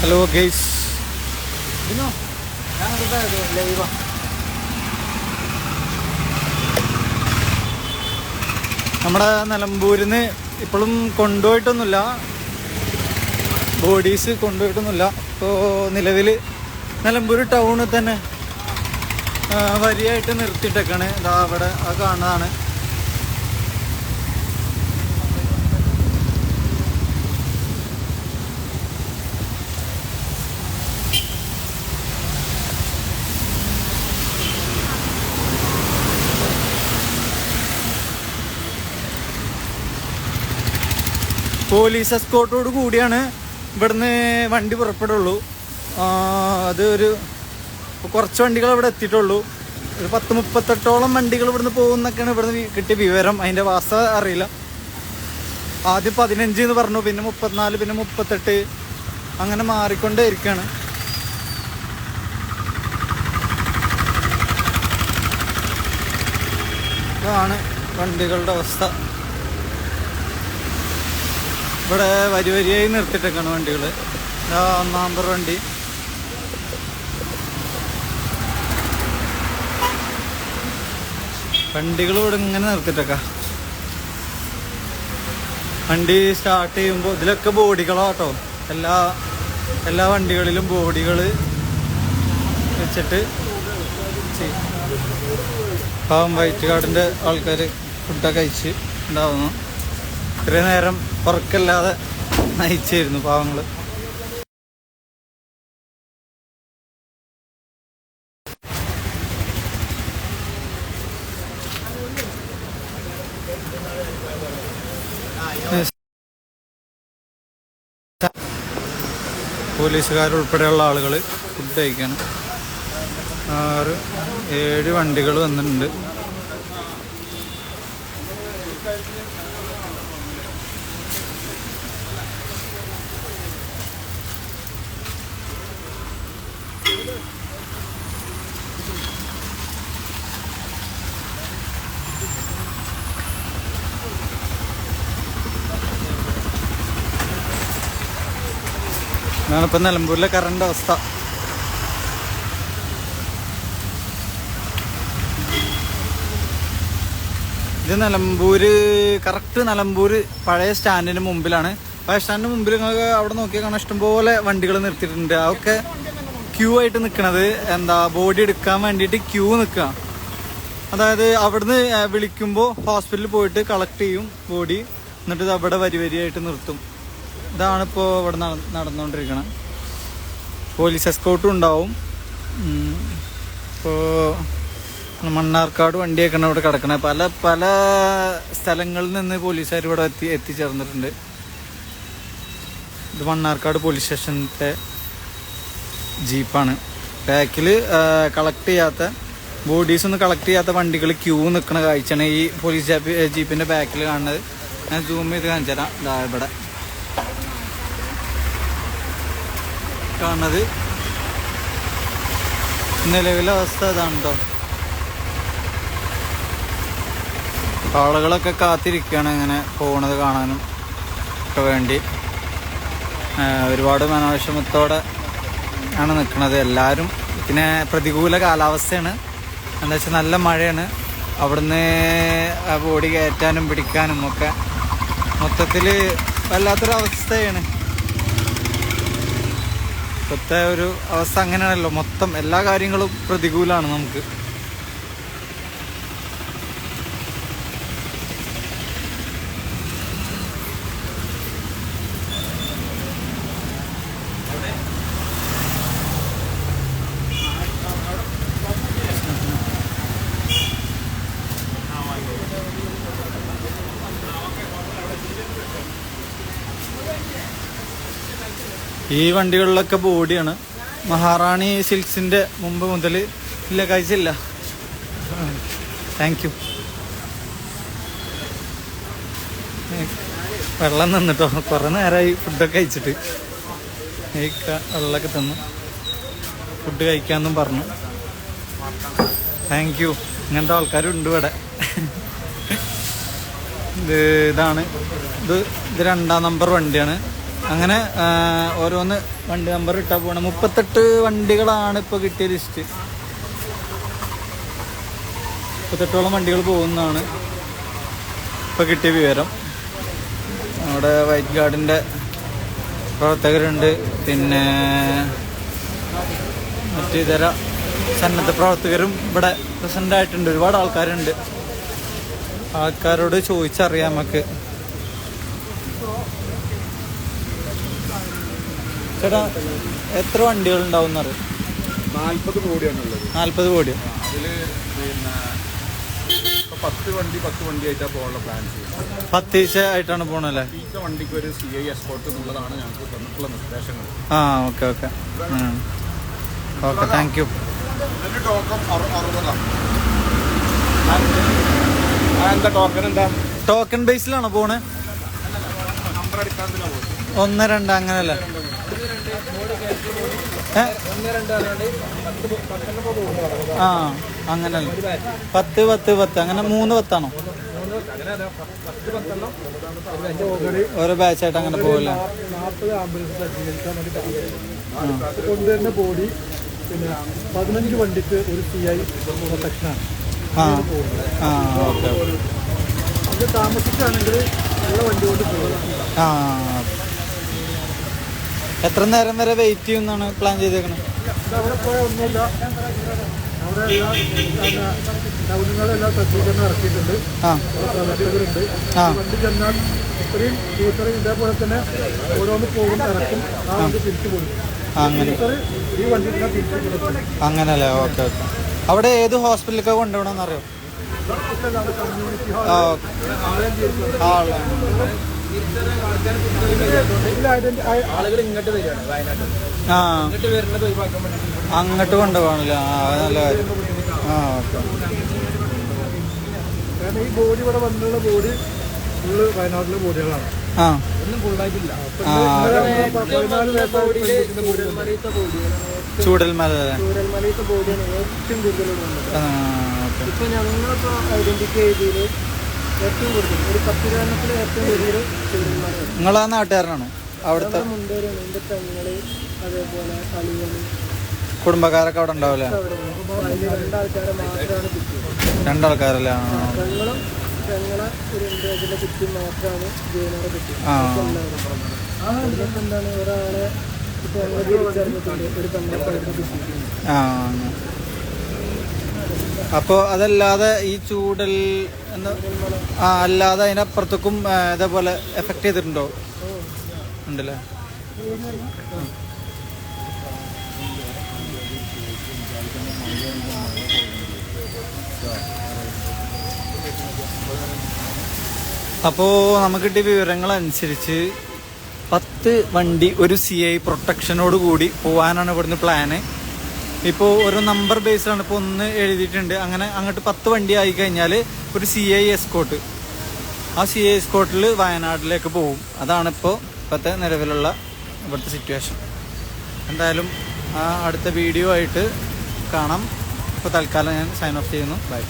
Hello guys നമ്മുടെ നിലമ്പൂരിന്ന് ഇപ്പോഴും കൊണ്ടുപോയിട്ടൊന്നുമില്ല. Bodies കൊണ്ടുപോയിട്ടൊന്നുമില്ല. ഇപ്പോൾ നിലവിൽ നിലമ്പൂർ ടൗണിൽ തന്നെ വരിയായിട്ട് നിർത്തിയിട്ടേക്കാണ്. ഇതാ അവിടെ അത് കാണുന്നതാണ്. പോലീസ് എസ്കോട്ടോട് കൂടിയാണ് ഇവിടുന്ന് വണ്ടി പുറപ്പെടുള്ളൂ. അത് ഒരു കുറച്ച് വണ്ടികൾ ഇവിടെ എത്തിയിട്ടുള്ളൂ. ഒരു പത്ത് മുപ്പത്തെട്ടോളം വണ്ടികൾ ഇവിടുന്ന് പോകുന്നൊക്കെയാണ് ഇവിടുന്ന് കിട്ടിയ വിവരം. അതിന്റെ വാസ അറിയില്ല. ആദ്യം പതിനഞ്ച് എന്ന് പറഞ്ഞു പിന്നെ മുപ്പത്തിനാല് പിന്നെ മുപ്പത്തെട്ട്. അങ്ങനെ മാറിക്കൊണ്ടേ ഇരിക്കുകയാണ് ഇതാണ് വണ്ടികളുടെ അവസ്ഥ. ഇവിടെ വരി വരിയായി നിർത്തിയിട്ടേക്കാണ് വണ്ടികൾ ഒന്നാമ്പർ വണ്ടി. വണ്ടികൾ ഇവിടെ ഇങ്ങനെ നിർത്തിയിട്ടേക്ക. വണ്ടി സ്റ്റാർട്ട് ചെയ്യുമ്പോൾ ഇതിലൊക്കെ ബോഡികളാട്ടോ. എല്ലാ എല്ലാ വണ്ടികളിലും ബോഡികൾ വെച്ചിട്ട് പാവം വൈറ്റ് കാർഡിന്റെ ആൾക്കാർ ഫുഡൊക്കെ കഴിച്ച് ഉണ്ടാവുന്നു. ഇത്രയും നേരം ഉറക്കല്ലാതെ നയിച്ചായിരുന്നു പാവങ്ങൾ പോലീസുകാരുൾപ്പെടെയുള്ള ആളുകൾ ഫുഡ് കഴിക്കണം. ആറ് ഏഴ് വണ്ടികൾ വന്നിട്ടുണ്ട്. ഇതാണ് ഇപ്പം നിലമ്പൂരിലെ കറണ്ട് അവസ്ഥ. ഇത് നിലമ്പൂര് കറക്റ്റ് നിലമ്പൂര് പഴയ സ്റ്റാൻഡിന് മുമ്പിലാണ്. പഴയ സ്റ്റാൻഡിന് മുമ്പിൽ നിങ്ങൾക്ക് അവിടെ നോക്കിയാൽ കാണാൻ ഇഷ്ടംപോലെ വണ്ടികൾ നിർത്തിയിട്ടുണ്ട്. അതൊക്കെ ക്യൂ ആയിട്ട് നിൽക്കണത് എന്താ ബോഡി എടുക്കാൻ വേണ്ടിയിട്ട് ക്യൂ നിൽക്കുക അതായത് അവിടുന്ന് വിളിക്കുമ്പോൾ ഹോസ്പിറ്റലിൽ പോയിട്ട് കളക്ട് ചെയ്യും ബോഡി എന്നിട്ട് ഇത് അവിടെ വരി വരിയായിട്ട് നിർത്തും. ഇതാണ് ഇപ്പോൾ ഇവിടെ നട- നടന്നുകൊണ്ടിരിക്കുന്നത് പോലീസ് എസ്കോട്ടും ഉണ്ടാവും. ഇപ്പോൾ മണ്ണാർക്കാട് വണ്ടിയൊക്കെയാണ് ഇവിടെ കിടക്കണത് പല പല സ്ഥലങ്ങളിൽ നിന്ന് പോലീസുകാർ ഇവിടെ എത്തി എത്തിച്ചേർന്നിട്ടുണ്ട്. ഇത് മണ്ണാർക്കാട് പോലീസ് സ്റ്റേഷനത്തെ ജീപ്പാണ്. ബാക്കിൽ കളക്ട് ചെയ്യാത്ത ബോഡീസ് ഒന്നും കളക്ട് ചെയ്യാത്ത വണ്ടികൾ ക്യൂ നിൽക്കുന്ന കാഴ്ചയാണ് ഈ പോലീസ് ജീപ്പിന്റെ ബാക്കിൽ കാണുന്നത്. ഞാൻ സൂം ചെയ്ത് കാണിച്ചു തരാം ഇവിടെ. കാണുന്നത്. നിലവിലെ അവസ്ഥ കേട്ടോ ആളുകളൊക്കെ കാത്തിരിക്കുകയാണ് ഇങ്ങനെ പോകുന്നത് കാണാനും ഒക്കെ വേണ്ടി. ഒരുപാട് മനോവിഷമത്തോടെ ആണ് നിൽക്കുന്നത് എല്ലാവരും പിന്നെ പ്രതികൂല കാലാവസ്ഥയാണ്. എന്താ വെച്ചാൽ നല്ല മഴയാണ്. അവിടുന്ന് ബോഡി കയറ്റാനും പിടിക്കാനും ഒക്കെ മൊത്തത്തിൽ വല്ലാത്തൊരു അവസ്ഥയാണ് ഇപ്പോഴത്തെ ഒരു അവസ്ഥ അങ്ങനെയാണല്ലോ. മൊത്തം എല്ലാ കാര്യങ്ങളും പ്രതികൂലമാണ് നമുക്ക്. ഈ വണ്ടികളിലൊക്കെ ബോഡിയാണ്. മഹാറാണി സിൽക്സിന്റെ മുമ്പ് മുതൽ ഇല്ല കഴിച്ചില്ല. താങ്ക് യു വെള്ളം നിന്നിട്ടോ? കുറെ നേരമായി ഫുഡൊക്കെ കഴിച്ചിട്ട്. ഈ വെള്ളമൊക്കെ തന്നു. ഫുഡ് കഴിക്കാന്നും പറഞ്ഞു. താങ്ക് യു ഇങ്ങനത്തെ ആൾക്കാരുണ്ട് ഇവിടെ. ഇത് ഇതാണ്. ഇത് ഇത് രണ്ടാം നമ്പർ വണ്ടിയാണ്. അങ്ങനെ ഓരോന്ന് വണ്ടി നമ്പർ ഇട്ടാ പോണം. മുപ്പത്തെട്ട് വണ്ടികളാണ് ഇപ്പൊ കിട്ടിയ ലിസ്റ്റ് മുപ്പത്തെട്ടോളം വണ്ടികൾ പോകുന്നതാണ് ഇപ്പൊ കിട്ടിയ വിവരം. നമ്മുടെ വൈറ്റ് ഗാർഡിന്റെ പ്രവർത്തകരുണ്ട്. പിന്നെ മറ്റു ഇതര സന്നദ്ധ പ്രവർത്തകരും ഇവിടെ പ്രസന്റ് ആയിട്ടുണ്ട്. ഒരുപാട് ആൾക്കാരുണ്ട്. ആൾക്കാരോട് ചോദിച്ചറിയാം നമുക്ക്. ചേട്ടാ എത്ര വണ്ടികൾ ഉണ്ടാവും എന്നറിയാം നാൽപ്പത് കോടിയാണുള്ളത് പിന്നെ ഇപ്പൊ പത്ത് വണ്ടി പത്ത് വണ്ടി ആയിട്ടാണ് പോകാനുള്ള പ്ലാൻ ചെയ്യുന്നത്. പത്ത് ആയിട്ടാണ് പോണല്ലേ? ഈച്ച വണ്ടിക്ക് ഒരു സി ഐ എക്സ്പോർട്ട് എന്നുള്ളതാണ് ഞങ്ങൾക്ക് തന്നിട്ടുള്ള നിർദ്ദേശങ്ങൾ. ആ okay okay. Okay thank you token ബേസിലാണോ പോണേ. നമ്പർ അടിക്കാൻ തന്നെ പോകും ഒന്ന് രണ്ട് അങ്ങനല്ല? ആ അങ്ങനല്ല. പത്ത് പത്ത് പത്ത്. അങ്ങനെ മൂന്ന് പത്താണോ? ഒരു ബാച്ചായിട്ട് അങ്ങനെ പോകില്ല കൊണ്ടുവരുന്ന ബോഡി പിന്നെ പതിനഞ്ച് വണ്ടിക്ക് ഒരു സി ഐ സെക്ഷനാണ് ആ. ആ ഓക്കെ അത് താമസിച്ചാണെങ്കിൽ നല്ല വണ്ടി കൊണ്ട് പോകും. ആ. എത്ര നേരം വരെ വെയിറ്റ് ചെയ്യുമെന്നാണ് പ്ലാൻ ചെയ്തേക്കുന്നത് അവിടെ ഓരോന്ന് പോകും തിരിച്ചു ഈ അങ്ങനല്ലേ? Okay okay. അവിടെ ഏത് ഹോസ്പിറ്റലിലേക്കാണ് കൊണ്ടുപോകണമെന്നറിയോ ആ ഓക്കെ. ആ ഉള്ള- ആളുകൾ ഇങ്ങോട്ട് വരികയാണ് വയനാട്ടിൽ ആ ഇങ്ങോട്ട് വരുന്നത് ഒഴിവാക്കാൻ വേണ്ടി അങ്ങോട്ട് കൊണ്ടുപോകണല്ലേ. ആ അത് നല്ല കാര്യം. ആ ഓക്കെ. കാരണം ഈ ബോഡി ഇവിടെ വന്നുള്ള ബോഡി ഫുള്ള് വയനാട്ടിലെ ബോഡികളാണ്. ആ. ഒന്നും ഫുള്ളായിട്ടില്ല ആ ബോഡിയാണ് ചൂടൽമല ബോഡിയാണ് ഏറ്റവും കൂടുതലുള്ളത് ആ ഓക്കെ. ഇപ്പൊ ഞങ്ങളിപ്പോ ഐഡന്റിഫൈ ചെയ്തതിൽ ഏറ്റവും കൂടുതൽ. ഒരു ഏറ്റവും കൂടുതൽ നിങ്ങളാ നാട്ടുകാരനാണ്? അവിടുത്തെ മുണ്ടേരാണ് എന്റെ പെങ്ങൾ അതേപോലെ കുടുംബക്കാരൊക്കെ അവിടെ ഉണ്ടാവില്ലേ? രണ്ടാൾക്കാരെ മാത്രമാണ് കിട്ടിയത്. രണ്ടാൾക്കാരല്ലേ? പെങ്ങളും പെങ്ങളെ ഒരു ഇൻഡിവിജ്വലിനെ കിട്ടി മാത്രമാണ് ജയിനോടെ കിട്ടിയത്. ആ. അതിലിപ്പോ എന്താണ്? ഒരാളെ ഇപ്പൊ ഞങ്ങൾ ഒരു പെങ്ങളെ പഴുത് കിട്ടിയിട്ടുണ്ട്. ആ. അങ്ങനെ. അപ്പോ അതല്ലാതെ ഈ ചൂടൽ ആ അല്ലാതെ അതിനപ്പുറത്തേക്കും ഇതേപോലെ എഫക്ട് ചെയ്തിട്ടുണ്ടോ? ഉണ്ടല്ലേ? അപ്പോൾ നമുക്ക് കിട്ടിയ വിവരങ്ങൾ അനുസരിച്ച് പത്ത് വണ്ടി ഒരു സി ഐ പ്രൊട്ടക്ഷനോട് കൂടി പോകാനാണ് ഇവിടുന്ന് പ്ലാന് ഇപ്പോൾ ഓരോ നമ്പർ ബേസിലാണ് ഇപ്പോൾ ഒന്ന് എഴുതിയിട്ടുണ്ട്. അങ്ങനെ അങ്ങോട്ട് പത്ത് വണ്ടി ആയി കഴിഞ്ഞാൽ ഒരു സി ഐ എസ്കോട്ട് ആ സി ഐ എസ്കോട്ടിൽ വയനാട്ടിലേക്ക് പോകും അതാണ് ഇപ്പോൾ ഇപ്പോഴത്തെ നിലവിലുള്ള ഇവിടുത്തെ സിറ്റുവേഷൻ എന്തായാലും ആ അടുത്ത വീഡിയോ ആയിട്ട് കാണാം. ഇപ്പോൾ തൽക്കാലം ഞാൻ സൈൻ ഓഫ് ചെയ്യുന്നു. ബൈ